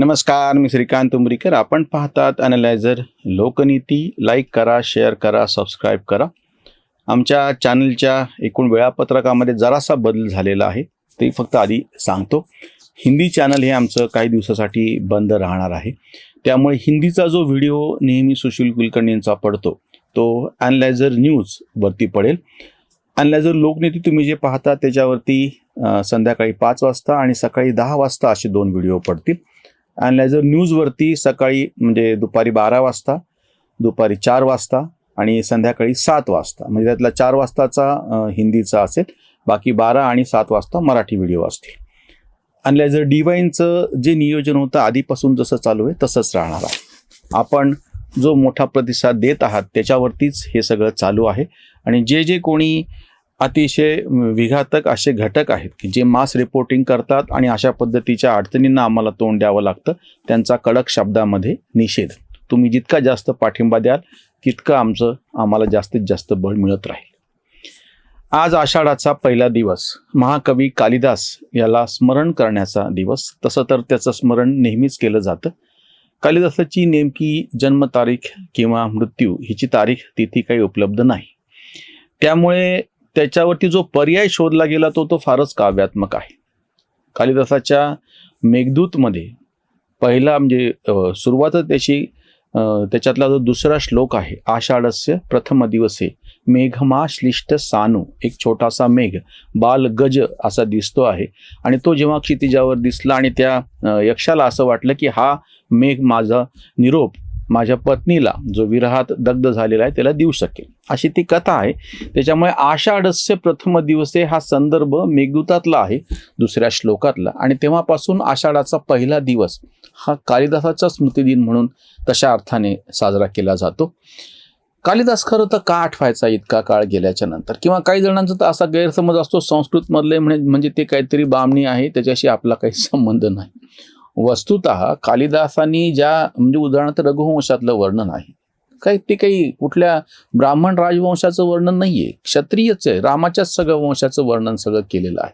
नमस्कार मी श्रीकांत उमरीकर आपण पाहतात अनलायझर लोकनीती लाईक करा शेअर करा सबस्क्राईब करा. आमच्या चॅनलच्या एकूण वेळापत्रकामध्ये जरासा बदल झालेला आहे. ते फक्त आधी सांगतो. हिंदी चॅनल हे आमचं काही दिवसासाठी बंद राहणार आहे. त्यामुळे हिंदीचा जो व्हिडिओ नेहमी सुशील कुलकर्णींचा पडतो तो अनलायझर न्यूजवरती पडेल. अनलायझर लोकनीती तुम्ही जे पाहता त्याच्यावरती संध्याकाळी पाच वाजता आणि सकाळी दहा वाजता असे दोन व्हिडिओ पडतील. अनलायझर न्यूजवरती सकाळी म्हणजे दुपारी बारा वाजता दुपारी चार वाजता आणि संध्याकाळी सात वाजता. म्हणजे त्यातला चार वाजताचा हिंदीचा असेल बाकी बारा आणि सात वाजता मराठी व्हिडिओ असतील. अनलायझर डिवाईनचं जे नियोजन होतं आधीपासून जसं चालू आहे तसंच राहणार आहे. आपण जो मोठा प्रतिसाद देत आहात त्याच्यावरतीच हे सगळं चालू आहे. आणि जे जे कोणी अतिशय विघातक असे घटक आहेत की जे मास रिपोर्टिंग करतात आणि अशा पद्धतीच्या अडचणींना आम्हाला तोंड द्यावं लागतं. त्यांचा कडक शब्दामध्ये निषेध. तुम्ही जितका जास्त पाठिंबा द्याल तितकं आमचं आम्हाला जास्तीत जास्त बळ मिळत राहील. आज आषाढाचा पहिला दिवस. महाकवी कालिदास याला स्मरण करण्याचा दिवस. तसं तर त्याचं स्मरण नेहमीच केलं जातं. कालिदासाची नेमकी जन्मतारीख किंवा मृत्यू हिची तारीख तिथी काही उपलब्ध नाही. त्यामुळे त्याच्यावरती जो पर्याय शोधला गेला तो तो फारच काव्यात्मक आहे. कालिदासाच्या मेघदूतमध्ये पहिला म्हणजे सुरुवातच त्याची त्याच्यातला जो दुसरा श्लोक आहे आषाढस्य प्रथम दिवसे मेघमा श्लिष्ट सानू एक छोटासा मेघ बाल गज असा दिसतो आहे. आणि तो जेव्हा क्षितिजावर दिसला आणि त्या यक्षाला असं वाटलं की हा मेघ माझा निरोप माझ्या पत्नीला जो विरहात दग्ध झालेला आहे त्याला देऊ शकेल अशी ती कथा आहे. त्याच्यामुळे आषाढस्य प्रथम दिवसे हा संदर्भ मेघदूतातला आहे दुसऱ्या श्लोकातला. आणि तेव्हापासून आषाढाचा पहिला दिवस हा कालिदासाचा स्मृतिदिन म्हणून तशा अर्थाने साजरा केला जातो. कालिदास खरं तर का आठवायचा इतका काळ गेल्याच्यानंतर? किंवा काही जणांचा तर असा गैरसमज असतो संस्कृतमधले म्हणजे म्हणे म्हणजे ते काहीतरी बामणी आहे त्याच्याशी आपला काही संबंध नाही. वस्तुत कालिदासांनी ज्या म्हणजे उदाहरणार्थ रघुवंशातलं वर्णन आहे काही ते काही कुठल्या ब्राह्मण राजवंशाचं वर्णन नाहीये. क्षत्रियच आहे. रामाच्याच सगळं वंशाचं वर्णन सगळं केलेलं आहे.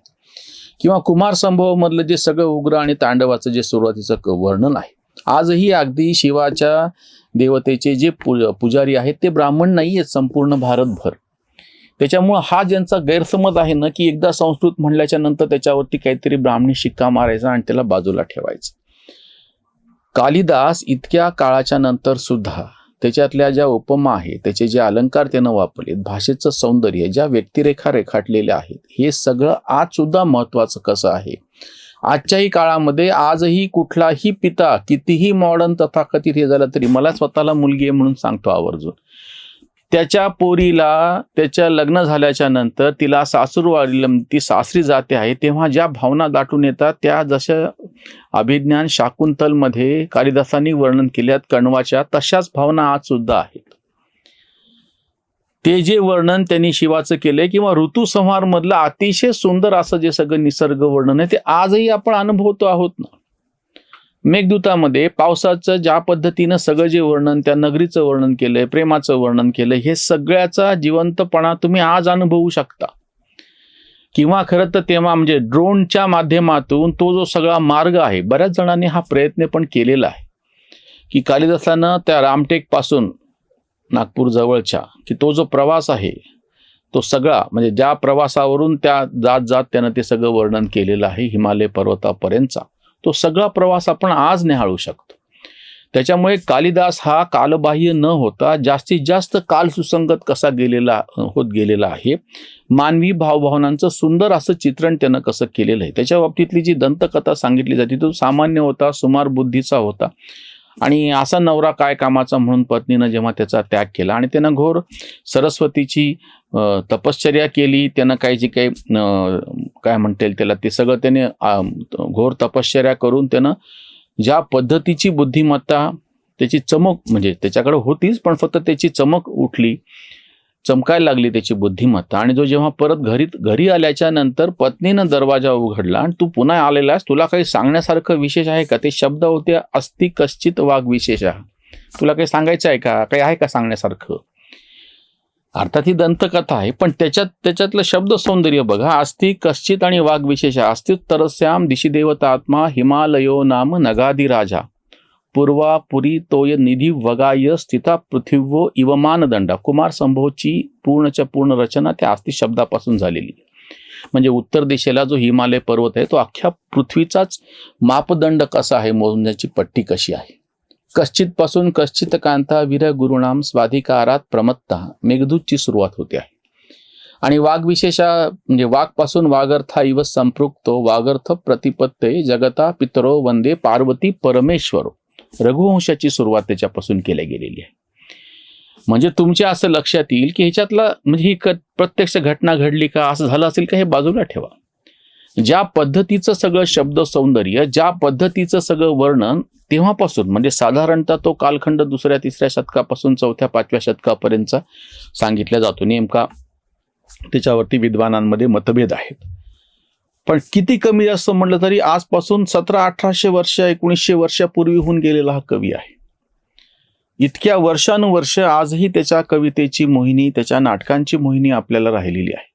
किंवा कुमार संभव मधलं जे सगळं उग्र आणि तांडवाचं जे सुरुवातीचं वर्णन आहे. आजही अगदी शिवाच्या देवतेचे जे पु पुजारी आहेत ते ब्राह्मण नाही आहेत संपूर्ण भारतभर. त्याच्यामुळं हा ज्यांचा गैरसमज आहे ना की एकदा संस्कृत म्हणल्याच्या नंतर त्याच्यावरती काहीतरी ब्राह्मणी शिक्का मारायचा आणि त्याला बाजूला ठेवायचं. कालिदास इतक्या काळाच्या नंतर सुद्धा त्याच्यातल्या ज्या उपमा आहेत त्याचे जे अलंकार त्यानं वापरलेत भाषेचं सौंदर्य ज्या व्यक्तिरेखा रेखाटलेल्या आहेत हे सगळं आज सुद्धा महत्वाचं कसं आहे? आजच्याही काळामध्ये आजही कुठलाही पिता कितीही मॉडर्न तथाकथित हे झालं तरी मला स्वतःला मुलगी आहे म्हणून सांगतो आवर्जून. त्याच्या पोरीला त्याच्या लग्न झाल्याच्यानंतर तिला सासूरवाडीला ती सासरी जाते आहे तेव्हा ज्या भावना दाटून येतात त्या जशा अभिज्ञान शाकुंतलमध्ये कालिदासांनी वर्णन केल्यात कण्वाच्या तशाच भावना आज सुद्धा आहेत. ते जे वर्णन त्यांनी शिवाचं केलंय किंवा ऋतुसंहार मधलं अतिशय सुंदर असं जे सगळं निसर्ग वर्णन आहे ते आजही आपण अनुभवतो आहोत ना. मेघदूतामध्ये पावसाचं ज्या पद्धतीनं सगळं जे वर्णन त्या नगरीचं वर्णन केलंय प्रेमाचं वर्णन केलंय हे सगळ्याचा जिवंतपणा तुम्ही आज अनुभवू शकता. किंवा खरं तर तेव्हा म्हणजे ड्रोनच्या माध्यमातून तो जो सगळा मार्ग आहे बऱ्याच जणांनी हा प्रयत्न पण केलेला आहे. की कालिदासानं त्या रामटेकपासून नागपूर जवळच्या की तो जो प्रवास आहे तो सगळा म्हणजे ज्या प्रवासावरून त्या जात जात त्यानं ते सगळं वर्णन केलेलं आहे हिमालय पर्वतापर्यंतचा. तो सगळा प्रवास आपण आज निहाळू शकतो. त्याच्यामुळे कालिदास हा कालबाह्य न होता जास्तीत जास्त काल सुसंगत कसा गेलेला होत गेलेला आहे मानवी भावभावनांचं सुंदर असं चित्रण त्यानं कसं केलेलं आहे त्याच्या बाबतीतली जी दंतकथा सांगितली जाते तो सामान्य होता सुमार बुद्धीचा होता आणि असा नवरा काय कामाचा म्हणून पत्नीनं जेव्हा त्याचा त्याग केला आणि त्यानं घोर सरस्वतीची तपश्चर्या केली त्यानं काही जे काही काय म्हणता येईल त्याला ते सगळं त्याने घोर तपश्चर्या करून त्यानं ज्या पद्धतीची बुद्धिमत्ता त्याची चमक म्हणजे त्याच्याकडे होतीच पण फक्त त्याची चमक उठली. चमकायला लागली त्याची बुद्धिमत्ता. आणि जो जेव्हा परत घरी घरी आल्याच्यानंतर पत्नीनं दरवाजा उघडला आणि तू पुन्हा आलेलास तुला काही सांगण्यासारखं विशेष आहे का? ते शब्द होते अस्ति कश्चित वाघ विशेष. तुला काही सांगायचं आहे का? काही आहे का सांगण्यासारखं? अर्थात ही दंतकथा आहे पण त्याच्यात त्याच्यातलं शब्द सौंदर्य बघा. आस्ती कश्चित आणि वाघ विशेष. अस्तित तरस्याम दिशी देवता आत्मा हिमालयो नाम नगादी राजा पूर्वा पुरी तोय निधी वगाय स्थिता पृथिवो इव मानदंडा. कुमार संभवची पूर्णच्या पूर्ण रचना त्या आस्ती शब्दापासून झालेली. आहे. म्हणजे उत्तर दिशेला जो हिमालय पर्वत आहे तो अख्ख्या पृथ्वीचाच मापदंड कसा आहे मोजण्याची पट्टी कशी आहे? कश्चित पासून कश्चित कांता वीर गुरुणाम स्वाधिकारात प्रमत्ता मेघदूतची सुरुवात होते आहे. आणि वाघ विशेषा म्हणजे वाघपासून वागर्था इव संपृक्तो वागर्थ प्रतिपत्ते जगता पितरो वंदे पार्वती परमेश्वरो. रघुवंशाची सुरुवात त्याच्यापासून केल्या गेलेली आहे. म्हणजे तुमच्या असं लक्षात येईल की ह्याच्यातला म्हणजे ही प्रत्यक्ष घटना घडली का असं झालं असेल का हे बाजूला ठेवा. ज्या पद्धतीचं सगळं शब्द सौंदर्य ज्या पद्धतीचं सगळं वर्णन तेव्हापासून म्हणजे साधारणतः तो कालखंड दुसऱ्या तिसऱ्या शतकापासून चौथ्या पाचव्या शतकापर्यंतचा सांगितला जातो. नेमका त्याच्यावरती विद्वानांमध्ये मतभेद आहेत. पण किती कमी जास्त म्हटलं तरी आजपासून सतरा अठराशे वर्ष एकोणीसशे वर्षापूर्वी होऊन गेलेला हा कवी आहे. इतक्या वर्षानुवर्ष आजही त्याच्या कवितेची मोहिनी त्याच्या नाटकांची मोहिनी आपल्याला राहिलेली आहे.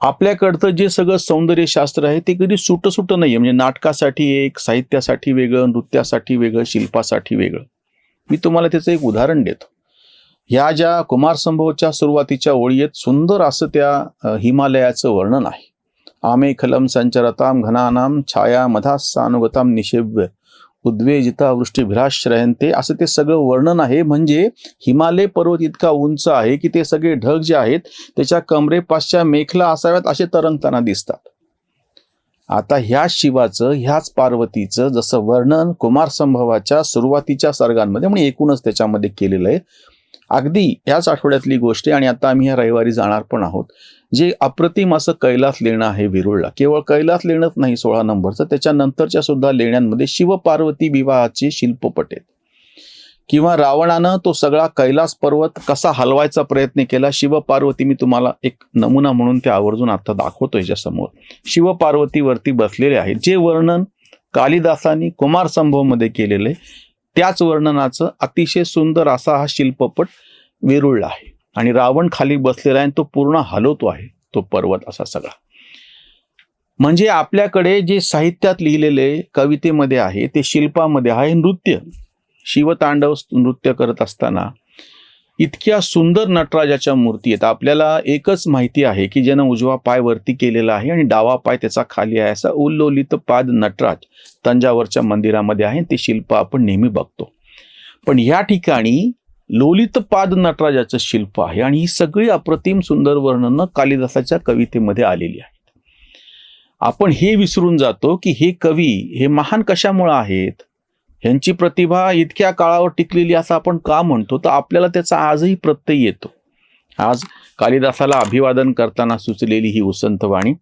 आपल्याकडचं जे सगळं सौंदर्यशास्त्र आहे ते कधी सुट सुट नाही म्हणजे नाटकासाठी एक साहित्यासाठी वेगळं नृत्यासाठी वेगळं शिल्पासाठी वेगळं. मी तुम्हाला त्याचं एक उदाहरण देतो. ह्या ज्या कुमार संभवच्या सुरुवातीच्या ओळीत सुंदर असं त्या हिमालयाचं वर्णन आहे. आमे खलम घनानां घनानाम छाया निषेव्य। उद्वेजिता वृष्टीभिराश्रयंते असं ते सगळं वर्णन आहे. म्हणजे हिमालय पर्वत इतका उंच आहे की ते सगळे ढग जे आहेत त्याच्या कमरेपासच्या मेखला असाव्यात असे तरंगताना दिसतात. आता ह्याच शिवाचं ह्याच पार्वतीचं जसं वर्णन कुमार संभवाच्या सुरुवातीच्या सर्गांमध्ये म्हणजे एकूणच त्याच्यामध्ये केलेलं आहे. अगदी ह्याच आठवड्यातली गोष्ट आहे आणि आता आम्ही ह्या रविवारी जाणार पण आहोत. जे अप्रतिम असं कैलास लेणं आहे विरुळला केवळ कैलास लेणंच नाही सोळा नंबरचं त्याच्यानंतरच्या सुद्धा लेण्यांमध्ये शिवपार्वती विवाहाचे शिल्पपट आहेत. किंवा रावणानं तो सगळा कैलास पर्वत कसा हलवायचा प्रयत्न केला शिवपार्वती मी तुम्हाला एक नमुना म्हणून ते आवर्जून आता दाखवतो याच्यासमोर. शिवपार्वतीवरती बसलेले आहेत. जे वर्णन कालिदासांनी कुमार संभवमध्ये केलेले त्याच वर्णनाचं अतिशय सुंदर असा हा शिल्पपट वेरुळला आहे. आणि रावण खाली बसलेला आहे आणि तो पूर्ण हलवतो आहे तो पर्वत असा सगळा. म्हणजे आपल्याकडे जे साहित्यात लिहिलेले कवितेमध्ये आहे ते शिल्पामध्ये आहे नृत्य. शिवतांडव नृत्य करत असताना इतक्या सुंदर नटराजाच्या मूर्ती आहेत. आपल्याला एकच माहिती आहे की ज्यानं उजवा पाय वरती केलेला आहे आणि डावा पाय त्याचा खाली आहे असा उल्लोलित पाद नटराज तंजावरच्या मंदिरामध्ये आहे. ते शिल्प आपण नेहमी बघतो. पण या ठिकाणी लोलित पाद नटराजाचं शिल्प आहे आणि ही सगळी अप्रतिम सुंदर वर्णनं कालिदासाच्या कवितेमध्ये आलेली आहेत. आपण हे विसरून जातो की हे कवी हे महान कशामुळे आहेत? ह्यांची प्रतिभा इतक्या काळावर टिकलेली असं आपण का म्हणतो? तर आपल्याला त्याचा आजही प्रत्यय येतो. आज कालिदासाला अभिवादन करताना सुचलेली ही उसंत वाणी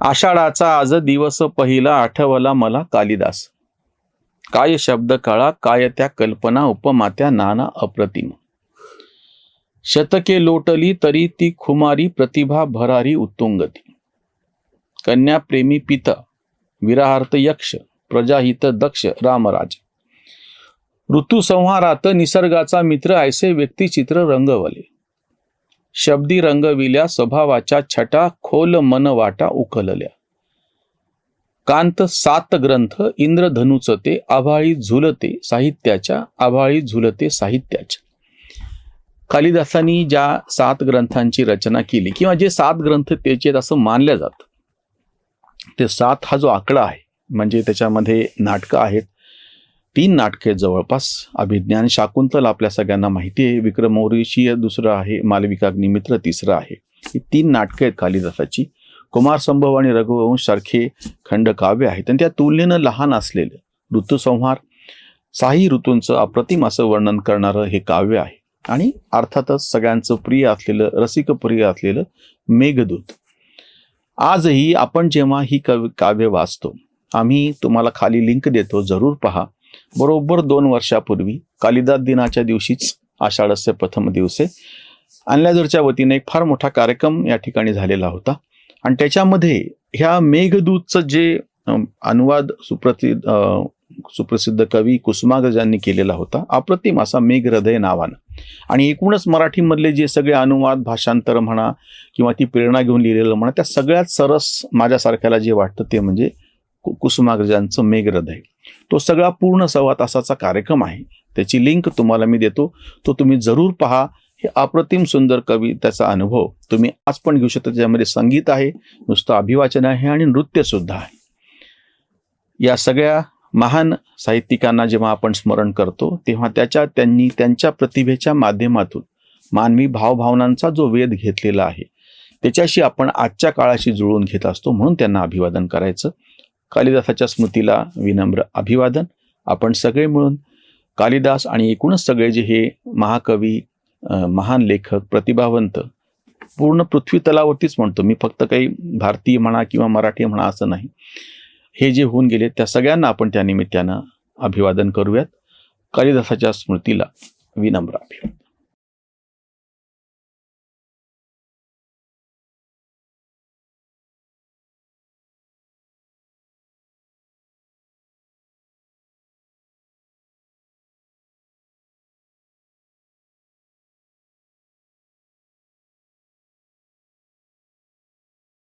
आषाढाचा आज दिवस पहिला आठवला मला कालिदास. काय शब्द काळा काय त्या कल्पना उपमात्या नाना अप्रतिम. शतके लोटली तरी ती खुमारी प्रतिभा भरारी उत्तुंगती. कन्या प्रेमी पिता विराहार्थ यक्ष प्रजाहित दक्ष रामराज. ऋतुसंहारात निसर्गाचा मित्र ऐसे व्यक्तिचित्र रंगवले. शब्दी रंगविल्या स्वभावाच्या छटा खोल मन वाटा उकलल्या कांत सात ग्रंथ इंद्रधनुच ते आभाळी झुलते साहित्याच्या आभाळी झुलते साहित्याच्या. कालिदासांनी ज्या सात ग्रंथांची रचना केली किंवा जे सात ग्रंथ त्याचे असं मानल्या जातं ते सात हा जो आकडा आहे म्हणजे त्याच्यामध्ये नाटकं आहेत. तीन नाटके जवळपास. अभिज्ञान शाकुंतल आपल्या सगळ्यांना माहिती आहे. विक्रमोर्वशीय दुसरं आहे मालविकाग्निमित्र तिसरं आहे. ही तीन नाटकं आहेत कालिदासाची. कुमार संभव आणि रघुवंश सारखे खंडकाव्य आहेत. आणि त्या तुलनेनं लहान असलेलं ऋतुसंहार साही ऋतूंचं अप्रतिम असं वर्णन करणारं हे काव्य आहे. आणि अर्थातच सगळ्यांचं प्रिय असलेलं रसिक प्रिय असलेलं मेघदूत. आजही आपण जेव्हा ही कव काव्य वाचतो आम्ही तुम्हाला खाली लिंक देतो जरूर पहा. बरोबर दोन वर्षापूर्वी कालिदास दिनाच्या दिवशीच आषाढस्य प्रथम दिवसे आणल्याजरच्या वतीने एक फार मोठा कार्यक्रम या ठिकाणी झालेला होता. आणि त्याच्यामध्ये ह्या मेघदूतचं जे अनुवाद सुप्रसिद्ध सुप्रसिद्ध कवी कुसुमाग्रजांनी केलेला होता अप्रतिम असा मेघ हृदय नावानं. आणि एकूणच मराठीमधले जे सगळे अनुवाद भाषांतर म्हणा किंवा ती प्रेरणा घेऊन लिहिलेलं म्हणा त्या सगळ्यात सरस माझ्यासारख्याला जे वाटतं ते म्हणजे कु- कुसुमाग्रजांचं मेघहृदय. तो सगळा पूर्ण सव्वा तासाचा कार्यक्रम आहे. त्याची लिंक तुम्हाला मी देतो. तो तुम्ही जरूर पहा. हे अप्रतिम सुंदर कवी त्याचा अनुभव तुम्ही आज पण घेऊ शकता. त्याच्यामध्ये संगीत आहे नुसतं अभिवाचन आहे आणि नृत्यसुद्धा आहे. या सगळ्या महान साहित्यिकांना जेव्हा आपण स्मरण करतो तेव्हा त्याच्या त्यांनी त्यांच्या प्रतिभेच्या माध्यमातून मानवी भावभावनांचा जो वेध घेतलेला आहे त्याच्याशी आपण आजच्या काळाशी जुळवून घेत असतो म्हणून त्यांना अभिवादन करायचं. कालिदासाच्या स्मृतीला विनम्र अभिवादन. आपण सगळे मिळून कालिदास आणि एकूणच सगळे जे हे महाकवी महान लेखक प्रतिभावंत. पूर्ण पृथ्वी तलावरतीच म्हणतो. मी फक्त काही भारतीय म्हणा किंवा मराठी म्हणा असं नाही. हे जे होऊन गेले त्या सगळ्यांना आपण त्या निमित्तानं अभिवादन करूयात. कालिदासाच्या स्मृतीला विनम्र अभिवादन.